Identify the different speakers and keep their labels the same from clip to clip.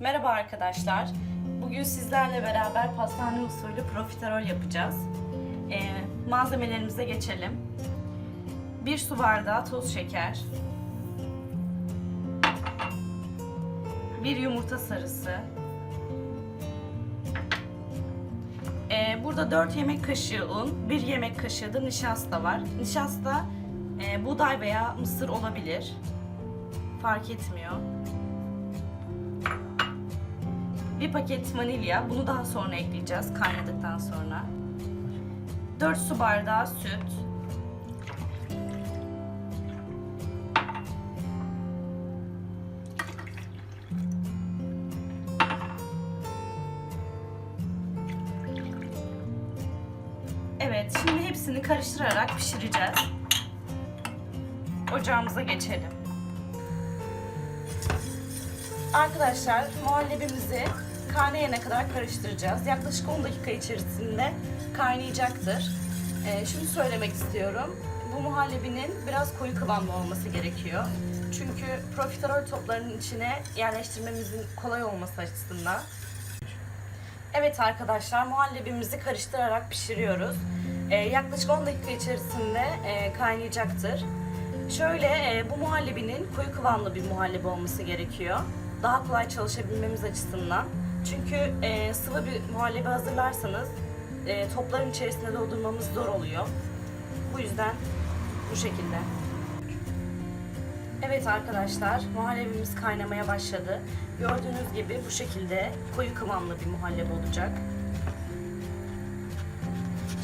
Speaker 1: Merhaba arkadaşlar. Bugün sizlerle beraber pastane usulü profiterol yapacağız. Ee, malzemelerimize geçelim. 1 su bardağı toz şeker. 1 yumurta sarısı. Ee, burada 4 yemek kaşığı un, 1 yemek kaşığı da nişasta var. Nişasta e, buğday veya mısır olabilir. Fark etmiyor. Bir paket vanilya. Bunu daha sonra ekleyeceğiz kaynadıktan sonra. 4 su bardağı süt. Evet, şimdi hepsini karıştırarak pişireceğiz. Ocağımıza geçelim. Arkadaşlar muhallebimizi kaynayana kadar karıştıracağız. Yaklaşık 10 dakika içerisinde kaynayacaktır. Ee, şunu söylemek istiyorum. Bu muhallebinin biraz koyu kıvamlı olması gerekiyor. Çünkü profiterol toplarının içine yerleştirmemizin kolay olması açısından. Evet arkadaşlar muhallebimizi karıştırarak pişiriyoruz. Ee, yaklaşık 10 dakika içerisinde e, kaynayacaktır. Şöyle e, bu muhallebinin koyu kıvamlı bir muhallebi olması gerekiyor. Daha kolay çalışabilmemiz açısından. Çünkü e, sıvı bir muhallebi hazırlarsanız e, topların içerisinde doldurmamız zor oluyor. Bu yüzden bu şekilde. Evet arkadaşlar muhallebimiz kaynamaya başladı. Gördüğünüz gibi bu şekilde koyu kıvamlı bir muhallebi olacak.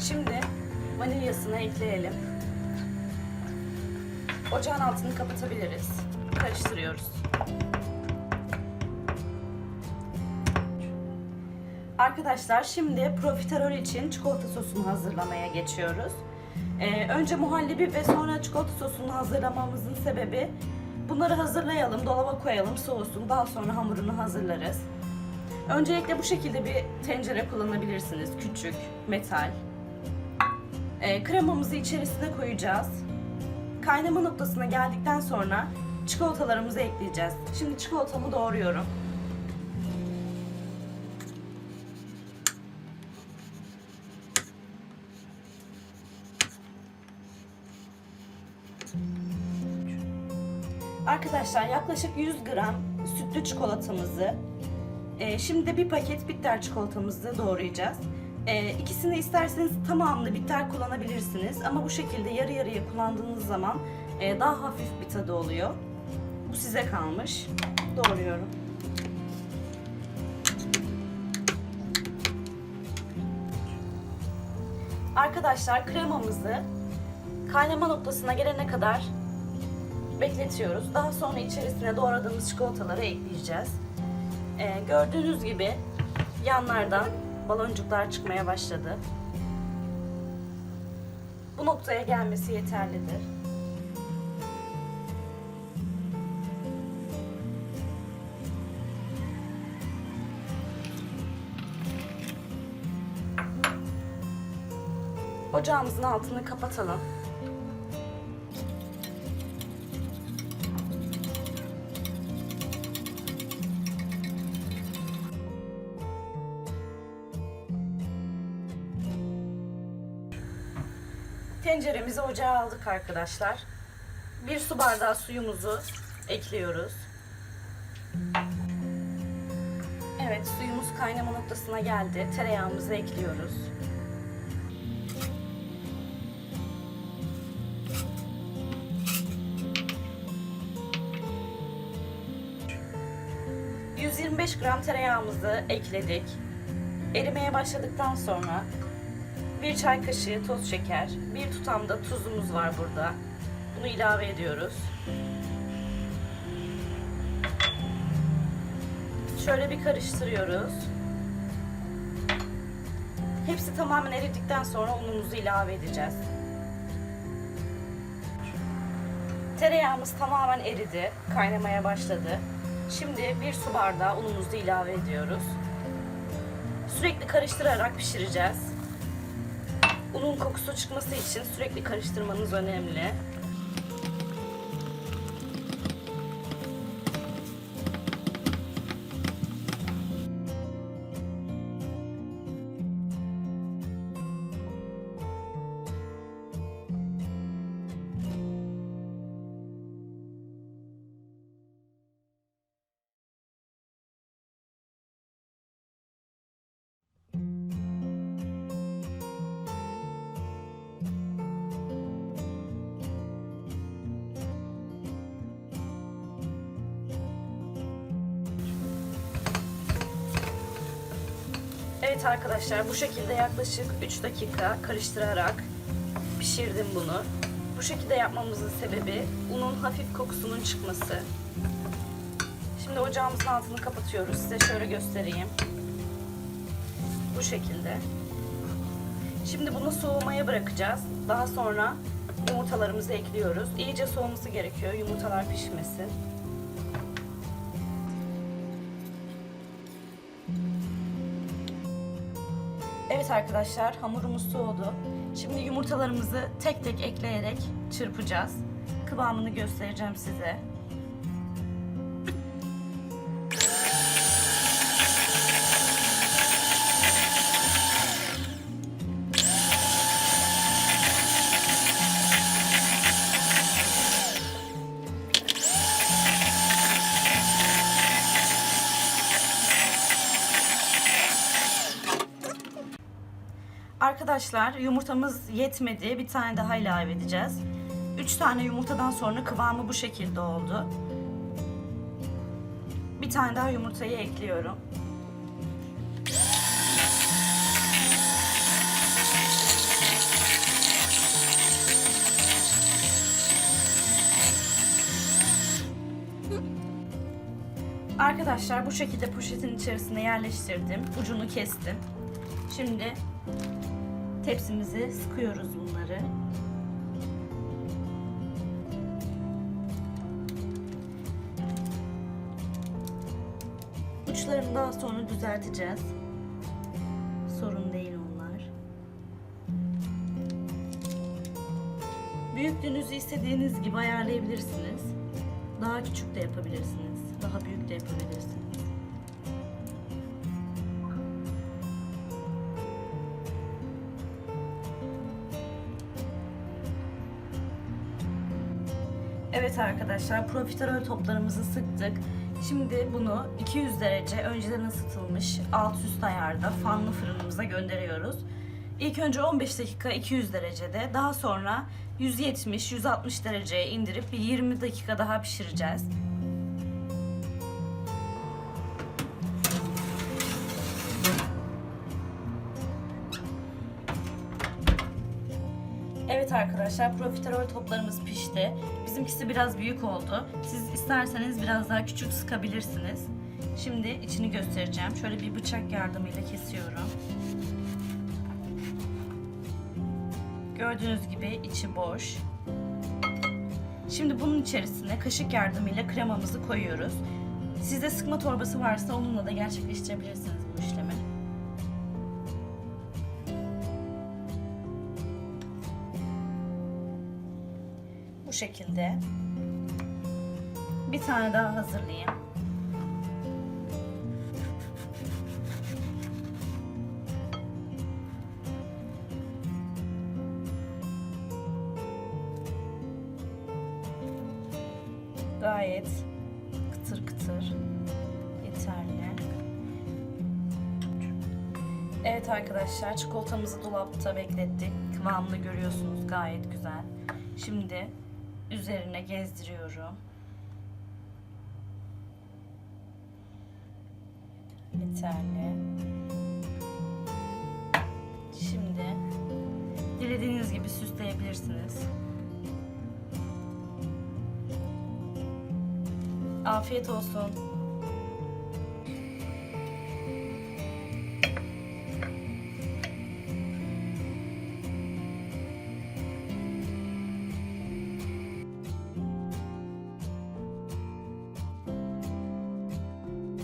Speaker 1: Şimdi vanilyasını ekleyelim. Ocağın altını kapatabiliriz. Karıştırıyoruz. Arkadaşlar şimdi profiterol için çikolata sosunu hazırlamaya geçiyoruz. Ee, önce muhallebi ve sonra çikolata sosunu hazırlamamızın sebebi bunları hazırlayalım, dolaba koyalım, soğusun. Daha sonra hamurunu hazırlarız. Öncelikle bu şekilde bir tencere kullanabilirsiniz. Küçük, metal. Ee, kremamızı içerisine koyacağız. Kaynama noktasına geldikten sonra çikolatalarımızı ekleyeceğiz. Şimdi çikolatamı doğruyorum. Arkadaşlar yaklaşık 100 gram sütlü çikolatamızı, e, şimdi de bir paket bitter çikolatamızı doğrayacağız. E, ikisini isterseniz tamamını bitter kullanabilirsiniz ama bu şekilde yarı yarıya kullandığınız zaman e, daha hafif bir tadı oluyor. Bu size kalmış. Doğruyorum. Arkadaşlar kremamızı kaynama noktasına gelene kadar bekletiyoruz. Daha sonra içerisine doğradığımız çikolataları ekleyeceğiz. Ee, gördüğünüz gibi yanlardan baloncuklar çıkmaya başladı. Bu noktaya gelmesi yeterlidir. Ocağımızın altını kapatalım. Tenceremizi ocağa aldık arkadaşlar. Bir su bardağı suyumuzu ekliyoruz. Evet suyumuz kaynama noktasına geldi. Tereyağımızı ekliyoruz. ...125 gram tereyağımızı ekledik. Erimeye başladıktan sonra bir çay kaşığı toz şeker, bir tutam da tuzumuz var burada. Bunu ilave ediyoruz. Şöyle bir karıştırıyoruz. Hepsi tamamen eridikten sonra unumuzu ilave edeceğiz. Tereyağımız tamamen eridi, kaynamaya başladı. Şimdi bir su bardağı unumuzu ilave ediyoruz. Sürekli karıştırarak pişireceğiz. Unun kokusu çıkması için sürekli karıştırmanız önemli. Evet arkadaşlar bu şekilde yaklaşık 3 dakika karıştırarak pişirdim bunu. Bu şekilde yapmamızın sebebi unun hafif kokusunun çıkması. Şimdi ocağımızın altını kapatıyoruz. Size şöyle göstereyim. Bu şekilde. Şimdi bunu soğumaya bırakacağız. Daha sonra yumurtalarımızı ekliyoruz. İyice soğuması gerekiyor yumurtalar pişmesin. Evet arkadaşlar hamurumuz soğudu. Şimdi yumurtalarımızı tek tek ekleyerek çırpacağız. Kıvamını göstereceğim size. Arkadaşlar yumurtamız yetmedi. Bir tane daha ilave edeceğiz. 3 tane yumurtadan sonra kıvamı bu şekilde oldu. Bir tane daha yumurtayı ekliyorum. Arkadaşlar bu şekilde poşetin içerisine yerleştirdim. Ucunu kestim. Şimdi tepsimizi sıkıyoruz bunları. Uçlarını daha sonra düzelteceğiz. Sorun değil onlar. Büyüklüğünüzü istediğiniz gibi ayarlayabilirsiniz. Daha küçük de yapabilirsiniz. Daha büyük de yapabilirsiniz. Evet arkadaşlar profiterol toplarımızı sıktık. Şimdi bunu 200 derece önceden ısıtılmış alt üst ayarda fanlı fırınımıza gönderiyoruz. İlk önce 15 dakika 200 derecede daha sonra 170-160 dereceye indirip bir 20 dakika daha pişireceğiz. Arkadaşlar profiterol toplarımız pişti. Bizimkisi biraz büyük oldu. Siz isterseniz biraz daha küçük sıkabilirsiniz. Şimdi içini göstereceğim. Şöyle bir bıçak yardımıyla kesiyorum. Gördüğünüz gibi içi boş. Şimdi bunun içerisine kaşık yardımıyla kremamızı koyuyoruz. Sizde sıkma torbası varsa onunla da gerçekleştirebilirsiniz bu işlemi. Şekilde. Bir tane daha hazırlayayım. Gayet kıtır kıtır yeterli. Evet arkadaşlar çikolatamızı dolapta beklettik. Kıvamını görüyorsunuz gayet güzel. Şimdi üzerine gezdiriyorum. Yeterli. Şimdi dilediğiniz gibi süsleyebilirsiniz. Afiyet olsun.